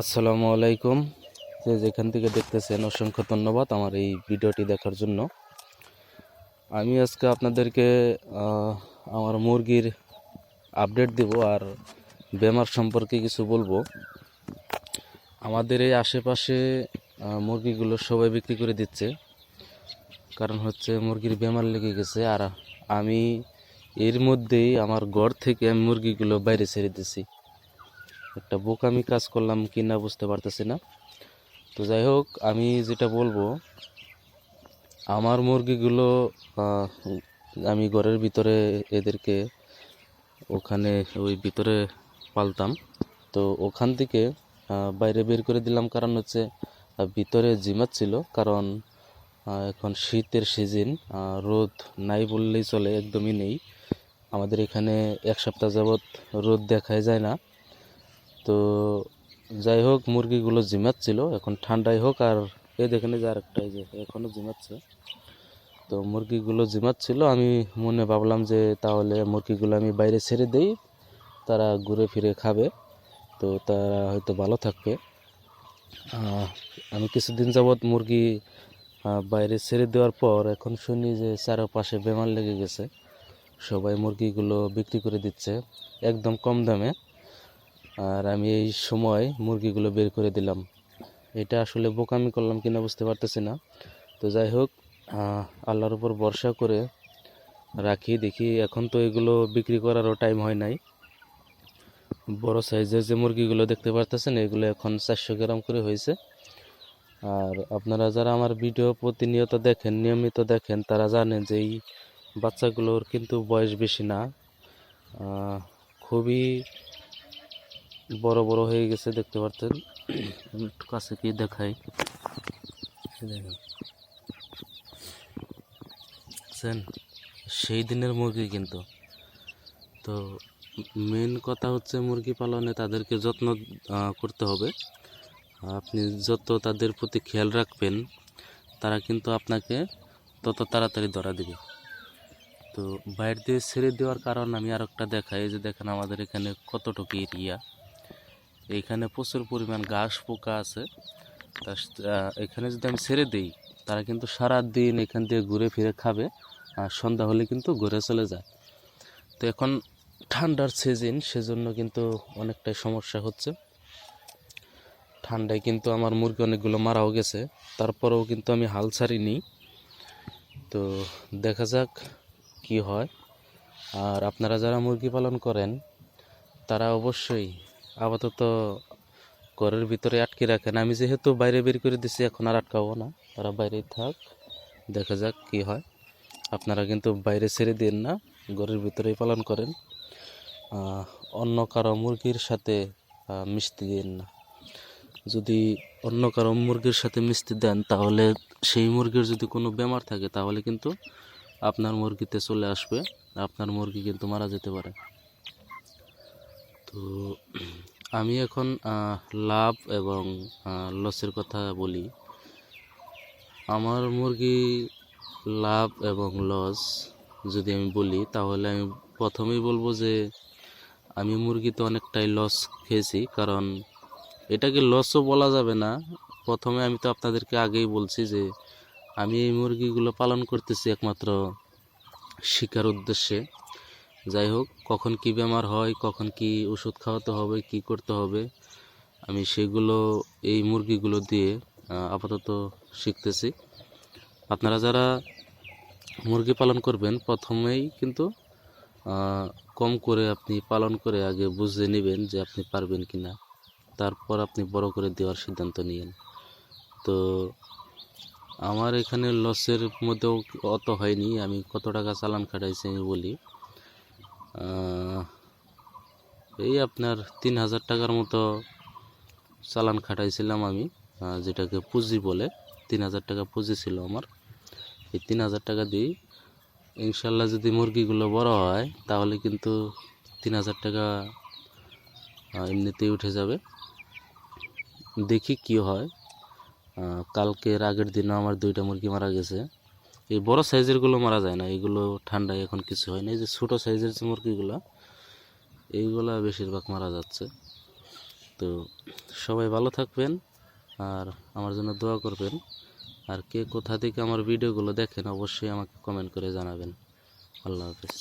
আসসালামু আলাইকুম। যে যেখান থেকে দেখতেছেন, অসংখ্য ধন্যবাদ আমার এই ভিডিওটি দেখার জন্য। আমি আজকে আপনাদেরকে আমার মুরগির আপডেট দেব আর বেমার সম্পর্কে কিছু বলব। আমাদের এই আশেপাশে মুরগিগুলো সবাই বিক্রি করে দিচ্ছে। কারণ হচ্ছে মুরগির বেমার লেগে গেছে আর আমি এর মধ্যেই আমার ঘর থেকে আমি মুরগিগুলো বাইরে ছেড়ে দিছি। একটা বোকামি কাজ করলাম কি না বুঝতে পারতেছি না। তো যাই হোক, আমি যেটা বলব, আমার মুরগিগুলো আমি ঘরের ভিতরে এদেরকে ওখানে ওই ভিতরে পালতাম। তো ওখান থেকে বাইরে বের করে দিলাম কারণ হচ্ছে ভিতরে জিমাচ্ছিল কারণ এখন শীতের সিজন রোদ নাই বললেই চলে, একদমই নেই। আমাদের এখানে এক সপ্তাহ যাবৎ রোদ দেখাই যায় না। তো যাই হোক, মুরগিগুলো জিমাচ্ছিল। এখন ঠান্ডাই হোক আর এই এই যে আরেকটা, এই যে এখনও জিমাচ্ছে। তো মুরগিগুলো জিমাচ্ছিল। আমি মনে ভাবলাম যে তাহলে মুরগিগুলো আমি বাইরে ছেড়ে দেই, তারা ঘুরে ফিরে খাবে। তো তারা হয়তো ভালো থাকবে। আমি কিছুদিন যাবৎ মুরগি বাইরে ছেড়ে দেওয়ার পর এখন শুনি যে চারপাশে বেমার লেগে গেছে। সবাই মুরগিগুলো বিক্রি করে দিচ্ছে, একদম কম দামে। আর আমি এই সময় মুরগিগুলো বের করে দিলাম। এটা আসলে বোকামি করলাম কিনা বুঝতে পারতেছি না। তো যাই হোক আল্লাহর উপর ভরসা করে রাখি, দেখি এখন তো এগুলো বিক্রি করারও টাইম হয় নাই। বড় সাইজের যে মুরগিগুলো দেখতে পারতেছেন, এগুলো এখন চারশো গ্রাম করে হয়েছে। আর আপনারা যারা আমার ভিডিও প্রতিনিয়ত দেখেন, নিয়মিত দেখেন, তারা জানেন যে এই বাচ্চাগুলোর কিন্তু বয়স বেশি না। খুবই বড় বড় হয়ে গেছে দেখতে পারতেন। একটু কাছে কি দেখাই। দেখেন। সেই দিনের মুরগি কিন্তু। তো মেন কথা হচ্ছে মুরগি পালনে তাদেরকে যত্ন করতে হবে। আপনি যত তাদের প্রতি খেয়াল রাখবেন, তারা কিন্তু আপনাকে তত তাড়াতাড়ি ধরা দেবে। তো বাইরে দিয়ে ছেড়ে দেওয়ার কারণ আমি আর একটা দেখাই যে দেখেন আমাদের এখানে কতটুকু এরিয়া। এইখানে প্রচুর পরিমাণ ঘাস পোকা আছে। তা এখানে যদি আমি ছেড়ে দিই, তারা কিন্তু সারা দিন এখান দিয়ে ঘুরে ফিরে খাবে আর সন্ধ্যা হলে কিন্তু ঘুরে চলে যায়। তো এখন ঠান্ডার সিজন সেজন্য কিন্তু অনেকটাই সমস্যা হচ্ছে। ঠান্ডায় কিন্তু আমার মুরগি অনেকগুলো মারাও গেছে, তারপরেও কিন্তু আমি হাল ছাড়িনি। তো দেখা যাক কি হয়। আর আপনারা যারা মুরগি পালন করেন, তারা অবশ্যই আপাতত ঘরের ভিতরে আটকে রাখেন। আমি যেহেতু বাইরে বের করে দিছি, এখন আর আটকাবো না। তারা বাইরেই থাক, দেখা যাক কি হয়। আপনারা কিন্তু বাইরে ছেড়ে দিন না, ঘরের ভিতরেই পালন করেন। অন্য কারও মুরগির সাথে মিশতে দিন না। যদি অন্য কারও মুরগির সাথে মিশতে দেন, তাহলে সেই মুরগির যদি কোনো বেমার থাকে, তাহলে কিন্তু আপনার মুরগিতে চলে আসবে। আপনার মুরগি কিন্তু মারা যেতে পারে। তো আমি এখন লাভ এবং লসের কথা বলি। আমার মুরগি লাভ এবং লস যদি আমি বলি, তাহলে আমি প্রথমেই বলব যে আমি মুরগিতে অনেকটাই লস খেয়েছি, কারণ এটাকে লসও বলা যাবে না। প্রথমে আমি তো আপনাদেরকে আগেই বলছি যে আমি এই মুরগিগুলো পালন করতেছি একমাত্র শিকার উদ্দেশ্যে। যাই হোক, কখন কি বেমার হয়, কখন কি ওষুধ খাওয়াতে হবে, কি করতে হবে, আমি সেগুলো, এই মুরগিগুলো দিয়ে আপাতত শিখতেছি। আপনারা যারা মুরগি পালন করবেন, প্রথমেই কিন্তু কম করে আপনি পালন করে আগে বুঝে নেবেন যে আপনি পারবেন কি না তারপর আপনি বড় করে দেওয়ার সিদ্ধান্ত নিয়েন। তো, আমার এখানে লসের মধ্যেও অত হয়নি, আমি কত টাকা চালান খাটাইছি আমি বলি। এই আপনার তিন হাজার টাকার মতো চালান খাটাইছিলাম আমি যেটাকে পুঁজি বলে। তিন হাজার টাকা পুঁজি ছিল আমার। এই তিন হাজার টাকা দিই ইনশাল্লাহ যদি মুরগিগুলো বড় হয়, তাহলে কিন্তু তিন হাজার টাকা এমনিতেই উঠে যাবে। দেখি কি হয়। কালকের আগের দিনও আমার দুইটা মুরগি মারা গেছে। এই বড় সাইজেরগুলো মারা যায় না এগুলো ঠান্ডায় এখন কিছু হয় না। এই যে ছোটো সাইজের যে মুরগিগুলো, এইগুলা বেশিরভাগ মারা যাচ্ছে। তো সবাই ভালো থাকবেন আর আমার জন্য দোয়া করবেন। আর কে কোথা থেকে আমার ভিডিওগুলো দেখেন, অবশ্যই আমাকে কমেন্ট করে জানাবেন। আল্লাহ হাফিজ।